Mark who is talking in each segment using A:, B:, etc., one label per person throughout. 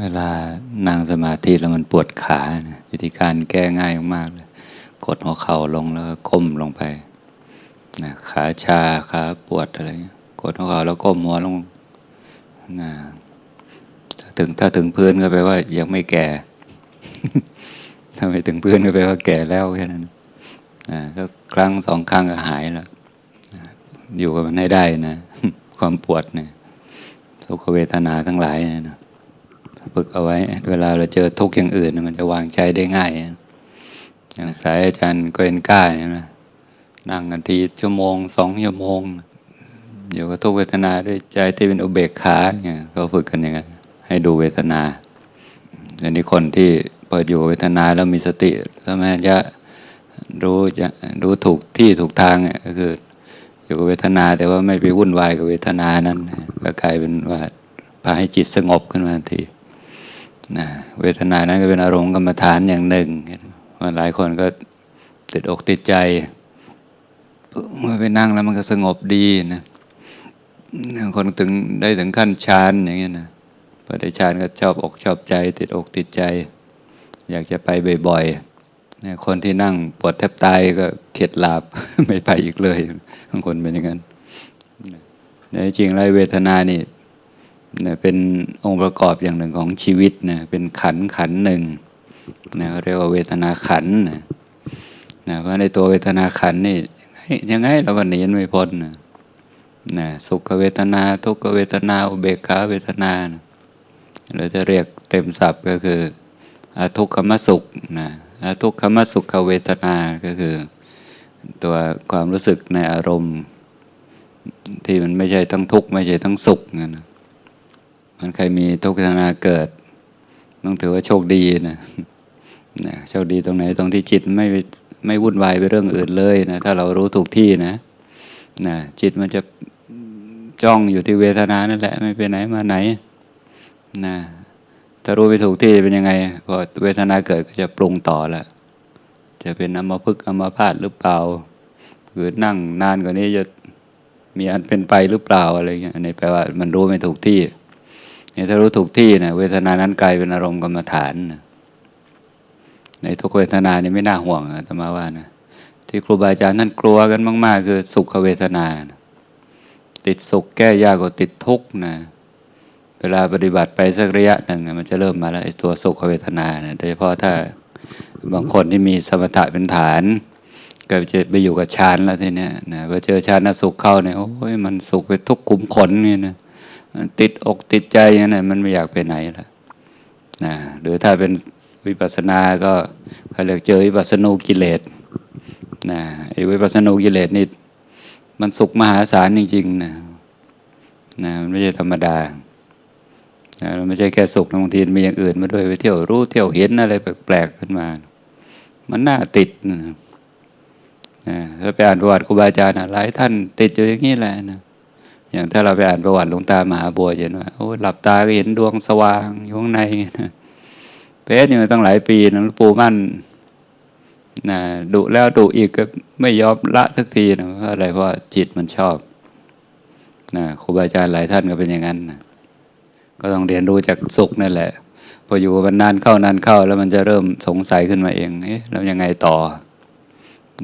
A: เวลานั่งสมาธิแล้วมันปวดขานะวิธีการแก้ง่ายมากเลย กดหัวเข่าลงแล้วก็ก้มลงไปนะขาชาขาปวดอะไรเงี้ยกดหัวเข่าแล้วก้มหัวลงนะถ้าถึงถ้าถึงพื้นก็แปลว่ายังไม่แก่ ถ้าไม่ถึงพื้นก็แปลว่าแก่แล้วแค่นั้นนะก็ครั้งสองครั้งก็หายแล้วนะอยู่กับมันให้ได้นะ ความปวดเนี่ยทุกขเวทนาทั้งหลายเนี่ยนะ ฝึกเอาไว้ เวลาเราเจอทุกข์อย่างอื่น มันจะวางใจได้ง่าย อย่างสายอาจารย์ก็เอ็นก้าเนี่ยนะนั่งกันทีชั่วโมงสองชั่วโมง อยู่กับทุกเวทนาด้วยใจที่เป็นอุเบกขาเนี่ยก็ฝึกกันอย่างนั้นให้ดูเวทนาอันนี้คนที่เปิดอยู่เวทนาแล้วมีสติสามารถจะรู้จะรู้ถูกที่ถูกทางเนี่ยก็คืออยู่กับเวทนาแต่ว่าไม่ไปวุ่นวายกับเวทนานั้น ก็กลายเป็นว่าพาให้จิตสงบขึ้นมาทันที นะเวทนานั้นก็เป็นอารมณ์กรรมฐานอย่างหนึ่งหลายคนก็ติดอกติดใจเมื่อไปนั่งแล้วมันก็สงบดีนะคนถึงได้ถึงขั้นฌานอย่างเงี้ยนะพอได้ฌานก็ชอบอกชอบใจ ติดอกติดใจ อยากจะไปบ่อยๆคนที่นั่งปวดแทบตายก็เข็ดหลาบไม่ไปอีกเลยบางคนเป็นอย่างนั้นแต่จริงๆแล้วเวทนานี่ นะเป็นองค์ประกอบอย่างหนึ่งของชีวิตนะเป็นขันขันหนึ่งนะเขาเรียกว่าเวทนาขันนะนะเพราะในตัวเวทนาขันนี่ยังไงเราก็หนีไม่พ้นนะนะสุขเวทนาทุกขเวทนาอุเบกขาเวทนานะเราจะเรียกเต็มศัพท์ก็คืออทุกขมสุขนะอทุกขมสุขเวทนาก็คือ ตัวความรู้สึกในอารมณ์ ที่มันไม่ใช่ทั้งทุกข์ไม่ใช่ทั้งสุขนะ มันใครมีทุกขเวทนาเกิด ต้องถือว่าโชคดีนะนะโชคดีตรงไหนตรงที่จิตไม่ไม่วุ่นวายไปเรื่องอื่นเลยนะถ้าเรารู้ถูกที่นะนะจิตมันจะจ้องอยู่ที่เวทนานั่นแหละไม่ไปไหนมาไหนนะถ้ารู้ไปถูกที่เป็นยังไงพอเวทนาเกิดก็จะปรุงต่อแล้วจะเป็นอัมพฤกษ์อัมพาตหรือเปล่าคือนั่งนานกว่านี้จะมีอันเป็นไปหรือเปล่าอะไรเงี้ยอันนี้แปลว่ามันรู้ไม่ถูกที่ เนี่ยถ้ารู้ถูกที่นะเวทนานั้นกลายเป็นอารมณ์กรรมฐานนะในทุกเวทนานี่ไม่น่าห่วงอาตมาว่านะที่ครูบาอาจารย์ท่านกลัวกันมาก ๆ คือสุขเวทนานะติดสุขแก้ยากกว่าติดทุกข์นะเวลาปฏิบัติไปสักระยะหนึ่งมันจะเริ่มมาแล้วไอ้ตัวสุขเวทนานะโดยเฉพาะถ้าบางคนที่มีสมถะเป็นฐานก็จะไปอยู่กับฌานแล้วทีเนี้ยนะพอเจอฌานสุขเข้าเนี่ยโอ้ยมันสุขไปทุกขุมขนนี่นะ ติดอกติดใจอย่างนั้นมันไม่อยากไปไหนและนะหรือถ้าเป็นวิปัสสนาก็เขาเรียกเจอวิปัสสนูกิเลสนะไอ้วิปัสสนูกิเลสนี่มันสุขมหาศาลจริงๆนะนะมันไม่ใช่ธรรมดานะมันไม่ใช่แค่สุขบางทีมีอย่างอื่นมาด้วยไปเที่ยวรู้เที่ยวเห็นอะไรแปลกๆขึ้นมา มันน่าติดนะถ้าไปอ่านประวัติครูบาอาจารย์หลายท่านติดอยู่อย่างนี้แหละนะ อย่างถ้าเราไปอ่านประวัติหลวงตามหาบัวจะเห็นว่าโอ้หลับตาก็เห็นดวงสว่างอยู่ข้างในนะเพชรอยู่ตั้งหลายปีนะหลวงปู่มั่นนะดุแล้วดุอีกก็ไม่ยอมละสักทีนะเพราะอะไรเพราะจิตมันชอบนะครูบาอาจารย์หลายท่านก็เป็นอย่างนั้นนะก็ต้องเรียนรู้จากสุขนั่นแหละ พออยู่มันนานเข้านานเข้า แล้วมันจะเริ่มสงสัยขึ้นมาเองเอ๊ะแล้วยังไงต่อ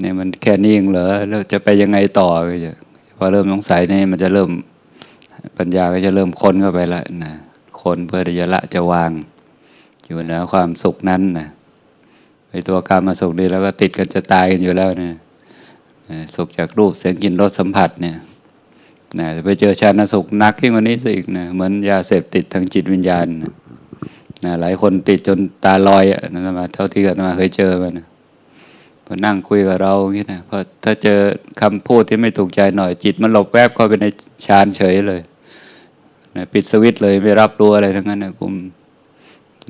A: เนี่ยมันแค่นี้เองเหรอแล้วจะไปยังไงต่อก็จะ พอเริ่มสงสัยนี่มันจะเริ่มปัญญาก็จะเริ่มค้นเข้าไปละนะคนเพื่อจะละจะวาง อยู่เหนือความสุขนั้นนะไอตัวการมาสุขนี่แล้วก็ติดกันจะตายกันอยู่แล้วเนี่ยสุขจากรูปเสียงกลิ่นรสสัมผัสเนี่ยนะไปเจอชาณสุขนักยิ่งกว่านี้สิอีกนะเหมือนยาเสพติดทางจิตวิญญาณนะนะหลายคนติดจนตาลอยอะนะมาเท่าที่กันมาเคยเจอมานะ พอนั่งคุยกับเราอย่างนี้นะพอถ้าเจอคำพูดที่ไม่ถูกใจหน่อย จิตมันหลบแวบเข้าไปในฌานเฉยเลยนะปิดสวิตเลยไม่รับรู้อะไรทั้งนั้นนะกุม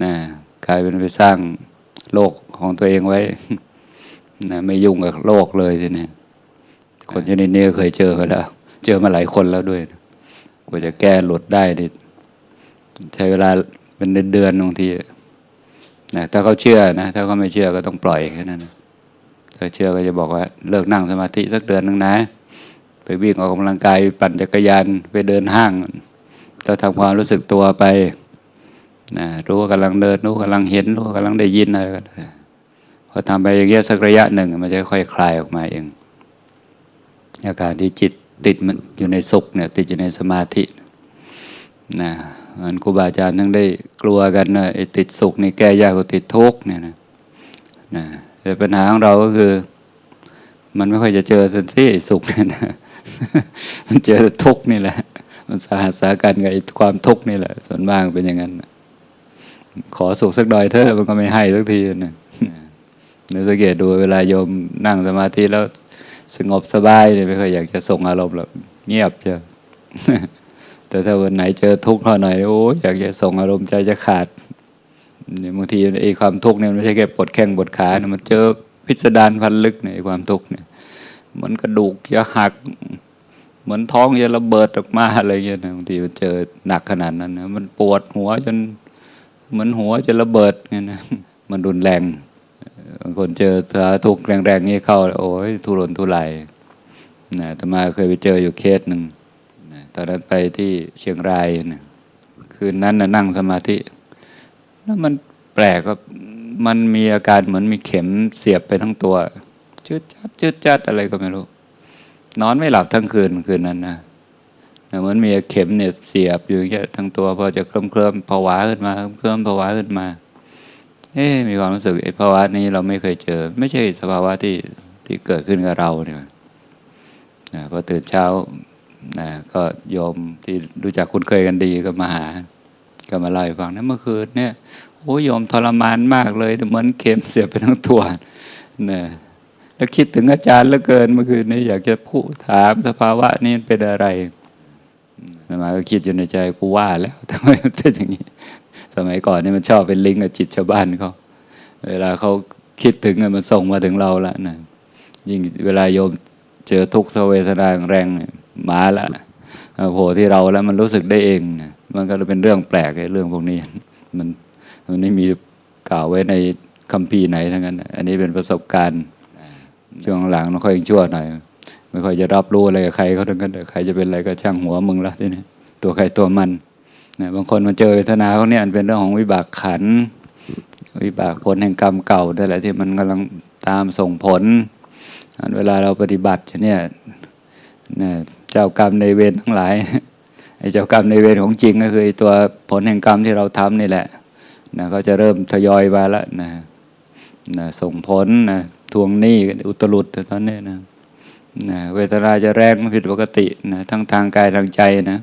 A: นะกลายเป็นไปสร้างโลกของตัวเองไว้นะไม่ยุ่งกับโลกเลยทีนี้คนชนิดนี้เคยเจอมาแล้ว เจอมาหลายคนแล้วด้วยกว่าจะแก้หลุดได้นี่ใช้เวลาเป็นเดือนๆบางทีนะถ้าเขาเชื่อนะ ถ้าเขาไม่เชื่อก็ต้องปล่อยแค่นั้นนะ ถ้าเชื่อก็จะบอกว่าเลิกนั่งสมาธิสักเดือนหนึ่งนะ ไปวิ่งออกกำลังกายปั่นจักรยานไปเดินห้างถ้าทำความรู้สึกตัวไปนะรู้ว่ากำลังเดินรู้ว่ากำลังเห็นรู้ว่ากำลังได้ยินอะไรก็พอทำไปอย่างเงี้ยสักระยะหนึ่งมันจะค่อยคลายออกมาเองอาการที่จิตติดมันอยู่ในสุขเนี่ยติดอยู่ในสมาธินะมันครูบาอาจารย์ทั้งได้กลัวกันนะไอ้ติดสุขนี่แก้ยากกว่าติดทุกข์เนี่ยนะนะ แต่ปัญหาของเราก็คือ มันไม่ค่อยจะเจอสันสิไอ้สุขเนี่ยนะมันเจอทุกนี่แหละ มันสาหัสสากันกับไอ้ความทุกนี่แหละ ส่วนมากเป็นอย่างนั้น ขอสุขสักหน่อยเถอะมันก็ไม่ให้สักทีนะเดี๋ยวสังเกตดูเวลาโยมนั่งสมาธิแล้วสงบสบายเนี่ยไม่ค่อยอยากจะส่งอารมณ์หรอกเงียบเชียวแต่ถ้าวันไหนเจอทุกข์ข้าหน่อยโอ้ยอยากจะส่งอารมณ์ใจจะขาด เนี่ยบางทีไอ้ความทุกข์เนี่ยมันไม่ใช่แค่ปวดแข้งปวดขานะมันเจอพิสดารพันลึกเนี่ยความทุกข์เนี่ยเหมือนกระดูกจะหัก เหมือนท้องจะระเบิดออกมาอะไรเงี้ยนะบางทีมันเจอหนักขนาดนั้นนะมันปวดหัวจนเหมือนหัวจะระเบิดเงี้ยนะมันรุนแรงบางคนเจอสาทุกข์แรงๆนี่เข้า โอ้ยทุรนทุรายนะแต่มาเคยไปเจออยู่เคสหนึ่งนะตอนนั้นไปที่เชียงรายนะคืนนั้นนะนั่งสมาธิ แล้วมันแปลกว่ามันมีอาการเหมือนมีเข็มเสียบไปทั้งตัวจืดจัดจืดจัดอะไรก็ไม่รู้ นอนไม่หลับทั้งคืนคืนนั้นนะเหมือนมีเข็มเนี่ยเสียบอยู่อย่ทั้งตัวพอจะเคลิ้มเคลิ้มผวาขึ้นมาเคลิ้มผวาขึ้นมา เอ๊มีความรู้สึกไอ้ภาวะนี้เราไม่เคยเจอ ไม่ใช่สภาวะที่ที่เกิดขึ้นกับเราเนี่ยนะพอตื่นเช้านะก็โยมที่รู้จักคุ้นเคยกันดีก็มาหา ก็มาเล่าให้ฟังนะเมื่อคืนเนี่ยโอ้ยโยมทรมานมากเลยเหมือนเข็มเสียบไปทั้งตัวนะแล้วคิดถึงอาจารย์เหลือเกินเมื่อคืนนี้อยากจะพูดถามสภาวะนี้เป็นอะไรอาตมาก็คิดอยู่ในใจกูว่าแล้วทำไมมันเป็นอย่างนี้ สมัยก่อนนี่มันชอบเป็นลิงก์กับจิตชาวบ้านเขาเวลาเขาคิดถึงมันส่งมาถึงเราแล้วนะยิ่งเวลาโยมเจอทุกขเวทนาแรงมาละโผล่ที่เราแล้วมันรู้สึกได้เองนะ มันก็เลยเป็นเรื่องแปลกไอ้เรื่องพวกนี้ มันมันไม่มีกล่าวไว้ในคัมภีร์ไหนทั้งนั้น อันนี้เป็นประสบการณ์ช่วงหลังเราค่อยชั่วหน่อยไม่ค่อยจะรับรู้อะไรกับใครเขาทั้งนั้นแต่ใครจะเป็นอะไรก็ช่างหัวมึงละทีนี้ตัวใครตัวมันนะบางคนมาเจอเวทนาพวกเนี้ยมันเป็นเรื่องของวิบากขันธ์วิบากผลแห่งกรรมเก่านั่นแหละที่มันกำลังตามส่งผลอันเวลาเราปฏิบัติเนี่ยนะเจ้ากรรมในเวรทั้งหลาย ไอ้เจ้ากรรมในเวรของจริงก็คือตัวผลแห่งกรรมที่เราทำนี่แหละนะเขาจะเริ่มทยอยมาแล้วนะนะส่งผลนะทวงหนี้อุตรุดตอนนี้นะนะเวทนาจะแรงผิดปกตินะทั้งทางกายทางใจนะ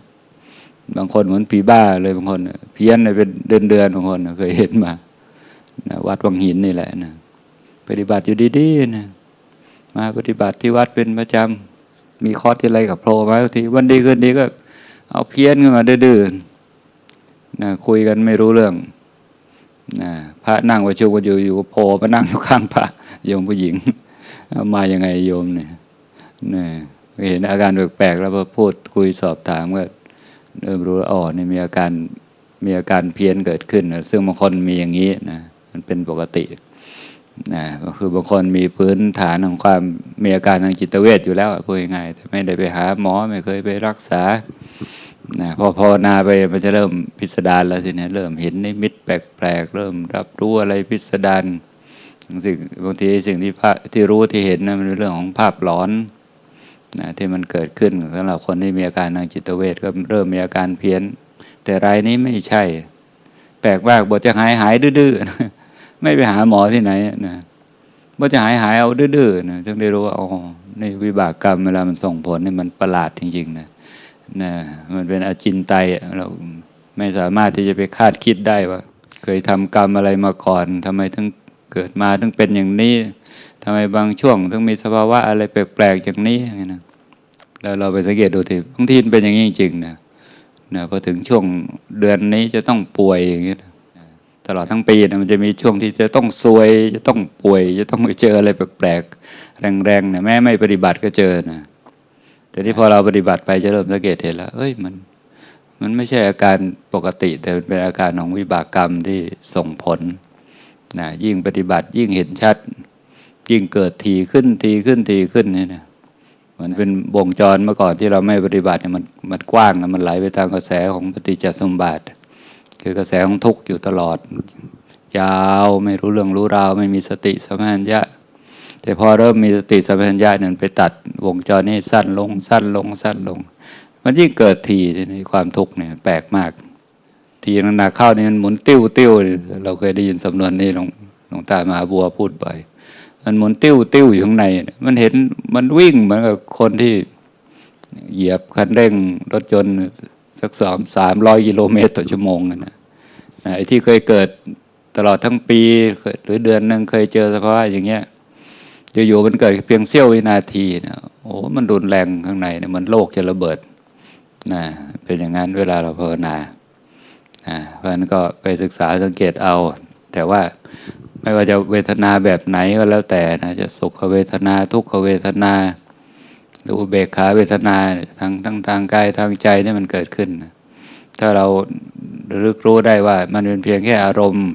A: บางคนเหมือนผีบ้าเลยบางคน เพี้ยนเลยเป็นเดือนเดือนๆบางคนเคยเห็นมานะวัดวังหินนี่แหละนะปฏิบัติอยู่ดีๆนะมาปฏิบัติที่วัดเป็นประจำมีคอร์สที่อะไรกับโผล่มาทีวันดีคืนดีก็ เอาเพี้ยนขึ้นมาดื้อๆนะคุยกันไม่รู้เรื่องนะพระนั่งประชุมกันอยู่อยู่ก็โผล่มานั่งอยู่ข้างพระโยมผู้หญิงเอามายังไงโยมเนี่ยนะเห็นอาการแปลกๆแล้วพอพูดคุยสอบถามก็เริ่มรู้ว่าอ๋อนี่มีอาการมีอาการเพี้ยนเกิดขึ้นนะซึ่งบางคนมีอย่างนี้นะมันเป็นปกตินะก็คือบางคนมีพื้นฐานของความมีอาการทางจิตเวชอยู่แล้วพูดง่ายๆแต่ไม่ได้ไปหาหมอไม่เคยไปรักษา นะพอภาวนาไปมันจะเริ่มพิสดารแล้วทีนี้เริ่มเห็นนิมิตแปลกๆเริ่มรับรู้อะไรพิสดารบางสิ่งบางทีสิ่งที่ที่รู้ที่เห็นนะมันเป็นเรื่องของภาพหลอนนะที่มันเกิดขึ้นสำหรับคนที่มีอาการทางจิตเวชก็เริ่มมีอาการเพี้ยน แต่รายนี้ไม่ใช่ แปลกมากบอกจะหายหายดื้อๆไม่ไปหาหมอที่ไหนนะบอกจะหายหายเอาดื้อๆนะจึงได้รู้ว่าอ๋อในวิบากกรรมเวลามันส่งผลนี่มันประหลาดจริงๆนะ นะมันเป็นอาจินไตเราไม่สามารถที่จะไปคาดคิดได้ว่า เคยทำกรรมอะไรมาก่อน ทำไมถึงเกิดมาถึงเป็นอย่างนี้ทำไมบางช่วงถึงมีสภาวะอะไรแปลกๆอย่างนี้อย่างนี้นะแล้วเราไปสังเกตดูทีบางทีมันเป็นอย่างนี้จริงๆนะนะพอถึงช่วงเดือนนี้จะต้องป่วยอย่างนี้นะตลอดทั้งปีนะมันจะมีช่วงที่จะต้องซวย จะต้องป่วย จะต้องไปเจออะไรแปลกๆแรงๆนะแม้ไม่ปฏิบัติก็เจอนะ แต่ที่พอเราปฏิบัติไปจะเริ่มสังเกตเห็นแล้ว เอ้ยมัน มันไม่ใช่อาการปกติ แต่เป็นอาการของวิบากกรรมที่ส่งผลนะยิ่งปฏิบัติยิ่งเห็นชัด ยิ่งเกิดทีขึ้นทีขึ้นทีขึ้นนี่นะมันเป็นวงจรเมื่อก่อนที่เราไม่ปฏิบัติเนี่ยมันมันกว้างนะมันไหลไปตามกระแสของปฏิจจสมบัติคือกระแสของทุกข์อยู่ตลอด ยาวไม่รู้เรื่องรู้ราว ไม่มีสติสมปชัญญะ แต่พอเริ่มมีสติสัมปชัญญะเนี่ยไปตัดวงจรนี้สั้นลง สั้นลง สั้นลง มันยิ่งเกิดทีในความทุกข์เนี่ยแปลกมาก ทีนักๆเข้านี่มันหมุนติ้วติ้วเราเคยได้ยินสำนวนนี้หลวงหลวงตามหาบัวพูดบ่อยมันหมุนติ้วติ้วอยู่ข้างในเนี่ยมันเห็นมันวิ่งเหมือนกับคนที่เหยียบคันเร่งรถยนต์สักสามสามร้อยกิโลเมตรต่อชั่วโมงนะนะไอ้ที่เคยเกิดตลอดทั้งปีหรือเดือนหนึ่งเคยเจอสภาวะอย่างเงี้ย อยู่ๆมันเกิดเพียงเสี้ยววินาทีนะโอ้มันรุนแรงข้างในเนี่ยมันโลกจะระเบิดนะเป็นอย่างนั้นเวลาเราภาวนาอ่าเพราะนั้นก็ไปศึกษาสังเกตเอา แต่ว่าไม่ว่าจะเวทนาแบบไหนก็แล้วแต่นะจะสุขเวทนาทุกขเวทนาหรืออุเบกขาเวทนาทางทั้งทางกายทางใจที่มันเกิดขึ้น ถ้าเราระลึกรู้ได้ว่า มันเป็นเพียงแค่อารมณ์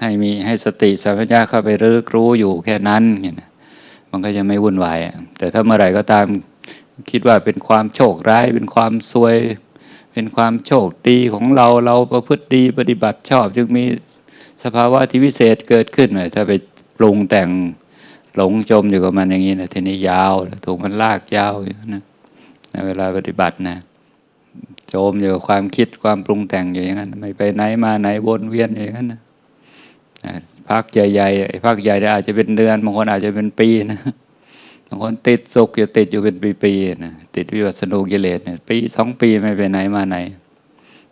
A: ให้มีให้สติสัมปชัญญะเข้าไประลึกรู้อยู่แค่นั้นเนี่ย มันก็จะไม่วุ่นวายอะแต่ถ้าเมื่อไหร่ก็ตามคิดว่าเป็นความโชคร้าย เป็นความซวย เป็นความโชคดีของเราเราประพฤติดีปฏิบัติชอบ จึงมีสภาวะที่วิเศษเกิดขึ้นเลยถ้าไปปรุงแต่งหลงจมอยู่กับมันอย่างนี้นะทีนี้ยาวถูกมันลากยาวอยู่นะในเวลาปฏิบัตินะจมอยู่กับความคิดความปรุงแต่งอยู่อย่างนั้น ไม่ไปไหนมาไหนวนเวียนอยู่อย่างนั้นนะ พักใหญ่ๆไอ้พักใหญ่เนี่ยอาจจะเป็นเดือนบางคนอาจจะเป็นปีนะบางคนติดสุขอยู่ติดอยู่เป็นปีๆนะติดวิปัสสนูกิเลสเนี่ยปีสองปีไม่ไปไหนมาไหน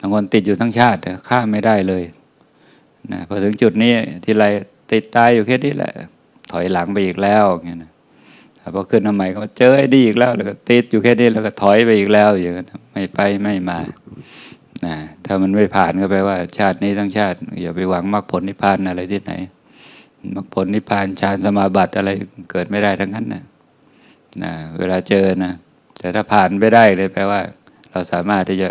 A: บางคนติดอยู่ทั้งชาติข้ามไม่ได้เลยนะพอถึงจุดนี้ที่ไรติดตายอยู่แค่นี้แหละ ถอยหลังไปอีกแล้วอย่างเงี้ยนะพอขึ้นมาใหม่ก็เจอไอ้ดีอีกแล้วแล้วก็ติดอยู่แค่นี้แล้วก็ถอยไปอีกแล้วอย่างเงี้ยนไม่ไปไม่มา นะถ้ามันไม่ผ่านก็แปลว่า ชาตินี้ทั้งชาติอย่าไปหวังมรรคผลนิพพานอะไรที่ไหนมรรคผลนิพพานฌานสมาบัติอะไรเกิดไม่ได้ทั้งนั้นนะนะเวลาเจอนะแต่ถ้าผ่านไปได้เลยแปลว่า เราสามารถที่จะ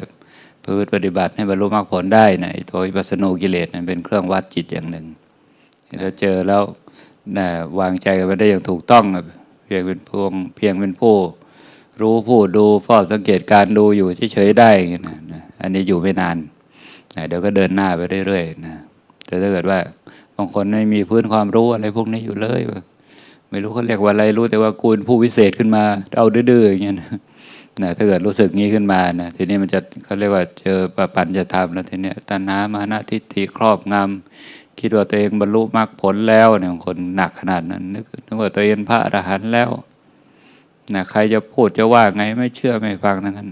A: พืชปฏิบัติให้บรรลุมรรคผลได้นะไอ้ตัววิปัสสนูกิเลสนั้นเป็นเครื่องวัดจิตอย่างหนึ่งถ้าเจอแล้วนะวางใจกันไปได้อย่างถูกต้องเพียงเป็นพวงเพียงเป็นผู้ รู้ผู้ดูเฝ้าสังเกตการดูอยู่เฉยๆได้อย่างนี้นะนะอันนี้อยู่ไม่นานนะเดี๋ยวก็เดินหน้าไปเรื่อยๆนะแต่ถ้าเกิดว่าบางคนไม่มีพื้นความรู้อะไรพวกนี้อยู่เลย ไม่รู้เขาเรียกว่าอะไรรู้แต่ว่ากูนผู้วิเศษขึ้นมา เอาดื้อๆอย่างเงี้ยนะนะถ้าเกิดรู้สึกงี้ขึ้นมานะทีนี้มันจะเขาเรียกว่าเจอปปัญจะทำแล้วทีนี้ตัณหามานะทิฏฐิครอบงำคิดว่าตัวเองบรรลุมรรคผลแล้วเนี่ยบางคนหนักขนาดนั้นนึกนึกว่าตัวเองพระอรหันต์แล้ว นะใครจะพูดจะว่าไงไม่เชื่อไม่ฟังทั้งนั้น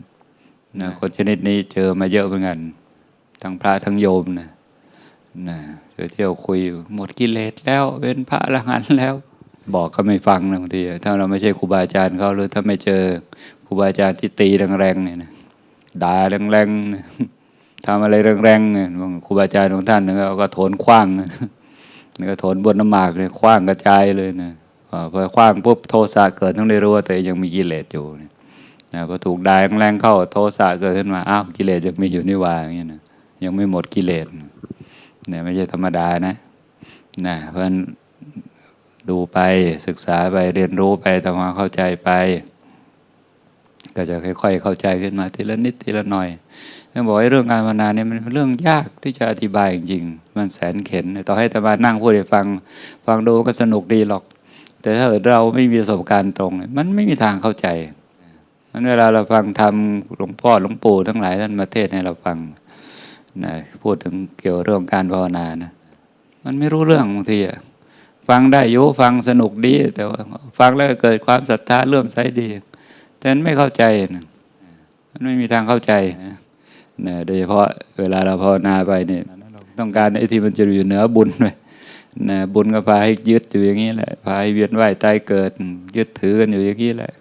A: นะคนชนิดนี้เจอมาเยอะเหมือนกัน ทั้งพระทั้งโยมนะนะไปเที่ยวคุยหมดกิเลสแล้วเป็นพระอรหันต์แล้ว บอกก็ไม่ฟังนะบางทีถ้าเราไม่ใช่ครูบาอาจารย์เขาหรือถ้าไม่เจอครูบาอาจารย์ที่ตีแรงๆเนี่ยนะด่าแรงๆนะทำอะไรแรงๆเนี่ยบางครูบาอาจารย์ของท่านเนี่ยก็โถนคว้างนะนี่ก็โถนบนน้ำหมากเลยคว้างกระจายเลยนะอ่า พอคว้างปุ๊บโทสะเกิดต้องได้รู้ว่าตัวเองยังมีกิเลสอยู่นะพอถูกด่าแรงเข้าโทสะเกิดขึ้นมาอ้าวกิเลสยังมีอยู่นี่วาอย่างเงี้ยนะยังไม่หมดกิเลสเนี่ยไม่ใช่ธรรมดานะนะเพราะฉะนั้นดูไปศึกษาไปเรียนรู้ไปทำความเข้าใจไป ก็จะค่อยๆเข้าใจขึ้นมาทีละนิดทีละหน่อยท่านบอกว่าเรื่องการภาวนาเนี่ยมันเป็นเรื่องยากที่จะอธิบายจริงๆมันแสนเข็ญต่อให้แต่มานั่งพูดให้ฟัง ฟังดูก็สนุกดีหรอก แต่ถ้าเราไม่มีประสบการณ์ตรง มันไม่มีทางเข้าใจมันเวลาเราฟังทำหลวงพ่อหลวงปู่ทั้งหลายท่านมาเทศให้เราฟังนะพูดถึงเกี่ยวเรื่องการภาวนานะ มันไม่รู้เรื่องบางทีอะฟังได้ยู่ฟังสนุกดี แต่ว่าฟังแล้วเกิดความศรัทธาเลื่อมใสดี แต่มันไม่เข้าใจนะมันไม่มีทางเข้าใจนะนะโดยเฉพาะเวลาเราภาวนาไปเนี่ยต้องการไอ้ที่มันจะอยู่เหนือบุญเลย นะบุญก็พาให้ยึดอยู่อย่างนี้แหละพาให้เวียนว่ายตายเกิด ยึดถือกันอยู่อย่างนี้แหละ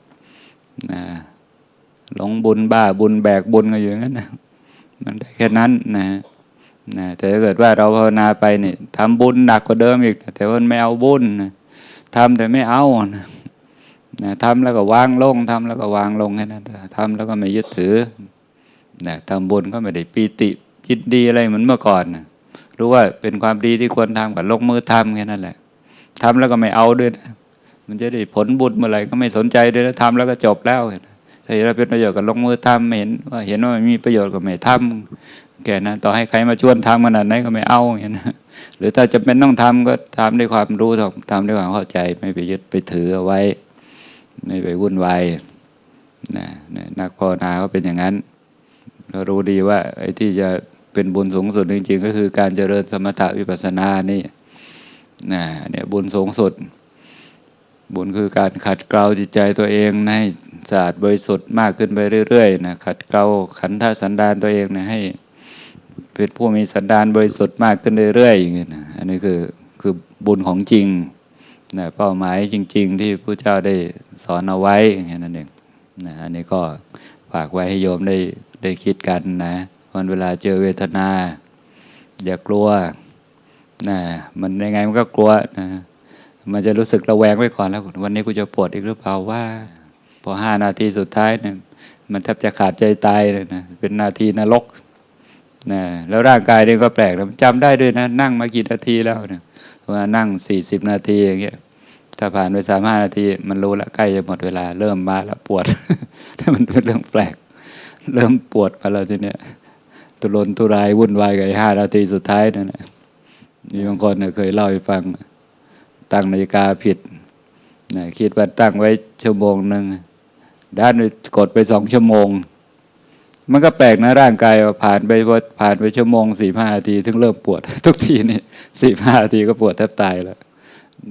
A: นะหลงบุญบ้าบุญแบกบุญกันอยู่อย่างนั้นนะมันได้แค่นั้นนะนะแต่ถ้าเกิดว่าเราภาวนาไปเนี่ยทำบุญหนักกว่าเดิมอีก แต่ว่าไม่เอาบุญนะทำแต่ไม่เอานะนะทำแล้วก็วางลงทำแล้วก็วางลงแค่นั้นทำแล้วก็ไม่ยึดถือนะทำบุญก็ไม่ได้ปีติจิตดีอะไรเหมือนเมื่อก่อนนะ รู้ว่าเป็นความดีที่ควรทำกับลงมือทำแค่นั้นแหละทำแล้วก็ไม่เอาด้วยนะมันจะได้ผลบุญเมื่อไหร่ก็ไม่สนใจด้วยนะทำแล้วก็จบแล้วถ้าเห็นว่าเป็นประโยชน์ก็ลงมือทำไม่เห็นว่าเห็นว่ามันมีประโยชน์ก็ไม่ทำแค่นั้นต่อให้ใครมาชวนทำขนาดไหนก็ไม่เอาอย่างนั้นะหรือถ้าจะเป็นต้องทำก็ทำด้วยความรู้ทำด้วยความเข้าใจไม่ไปยึดไปถือเอาไว้ ไม่ไปวุ่นวายนะนะนักภาวนาก็เป็นอย่างนั้นเรารู้ดีว่าไอ้ที่จะ เป็นบุญสูงสุดจริงๆ ก็คือการเจริญสมถะวิปัสสนานี่นะเนี่ยบุญสูงสุด บุญคือการขัดเกลาจิตใจตัวเองในสะอาดบริสุทธิ์มากขึ้นไปเรื่อยๆนะขัดเกลาขันธสันดานตัวเองนะให้เป็นผู้มีสันดานบริสุทธิ์มากขึ้นเรื่อยๆอย่างเงี้ยนะอันนี้คือคือบุญของจริงนะเป้าหมายจริง ๆ ที่พระเจ้าได้สอนเอาไว้อย่นั้นเองนะอันนี้ก็ฝากไว้ให้โยมได้ได้คิดกันนะ วันเวลาเจอเวทนา อย่ากลัวนะมันยังไงมันก็กลัวนะมันจะรู้สึกระแวงไว้ก่อนแล้ว วันนี้กูจะปวดอีกหรือเปล่าว่า พอห้านาทีสุดท้ายเนี่ยมันแทบจะขาดใจตายเลยนะเป็นนาทีนรกนะแล้วร่างกายนี่ก็แปลกนะจำได้ด้วยนะ นั่งมากี่นาทีแล้วเนี่ยว่านั่งสี่สิบนาทีอย่างเงี้ยถ้าผ่านไปสามห้านาที มันรู้ละใกล้จะหมดเวลาเริ่มมาแล้วปวดมันเป็นเรื่องแปลก เริ่มปวดมาแล้วทีเนี้ย ตุรนตุรายวุ่นวายกับอ้ห้านาทีสุดท้ายนั่นแหละมีบางคนเคยเล่าให้ฟัง ตั้งนาฬิกาผิดนะคิดว่าตั้งไว้ชั่วโมงหนึ่งด้านกดไปสองชั่วโมง มันก็แปลกนะร่างกายาผ่านไปผ่านไปชั่วโมงสี่ห้านาทีถึงเริ่มปวด ทุกทีนี่สี่ห้านาทีก็ปวดแทบตายแล้ว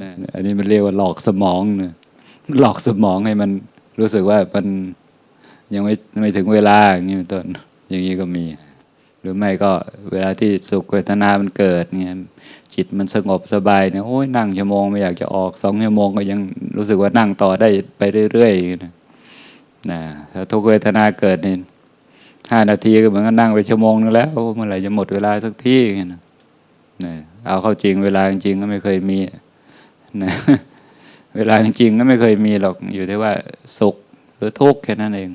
A: นะอันนี้มันเรียกว่าหลอกสมองเนะหลอกสมองให้มันรู้สึกว่ามันยังไม่ไม่ถึงเวลาอย่างนี้เป็นต้นอย่างนี้ก็มี หรือไม่ก็เวลาที่สุขเวทนามันเกิดเนี่ยจิตมันสงบสบายเนี่ยโอ้ยนั่งชั่วโมงไม่อยากจะออกสองชั่วโมงก็ยังรู้สึกว่านั่งต่อได้ไปเรื่อยๆนะนะถ้าทุกเวทนาเกิดเนี่ยห้านาทีก็เหมือนกับนั่งไปชั่วโมงนึงแล้วเมื่อไหร่จะหมดเวลาสักทีอย่างเงี้ยนะนะเอาเข้าจริงเวลาจริงก็ไม่เคยมีนะเวลาจริงก็ไม่เคยมีหรอกอยู่ที่ว่าสุขหรือทุกข์แค่นั้นเอง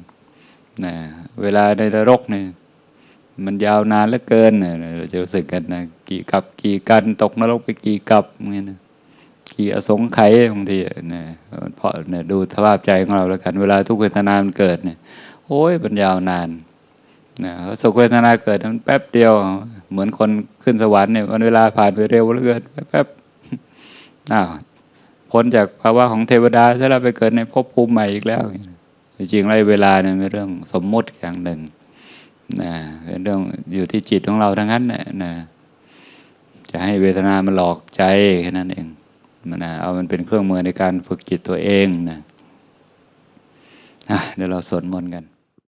A: นะเวลาในนรกเนี่ย มันยาวนานเหลือเกินเราจะรู้สึกกันนะกี่กับกี่กันตกนรกไปกี่กับเงี้ยนะกี่อสงไขยบางทีเนี่ยเพราะเนี่ยดูสภาพใจของเราแล้วกัน เวลาทุกเวทนามันเกิดเนี่ยโอ้ยมันยาวนานนะสุขเวทนาเกิดมันแป๊บเดียว เหมือนคนขึ้นสวรรค์เนี่ยมันเวลาผ่านไปเร็วเหลือเกินแป๊บๆอ้าวพ้นจากภาวะของเทวดาซะแล้วไปเกิดในภพภูมิใหม่อีกแล้ว จริงๆแล้วเวลาเนี่ยเป็นเรื่องสมมติอย่างหนึ่ง นะเป็นเรื่องอยู่ที่จิตของเราทั้งนั้นนะนะจะให้เวทนามันหลอกใจแค่นั้นเองมันนะเอามันเป็นเครื่องมือในการฝึกจิตตัวเองนะอะเดี๋ยวเราสวดมนต์กัน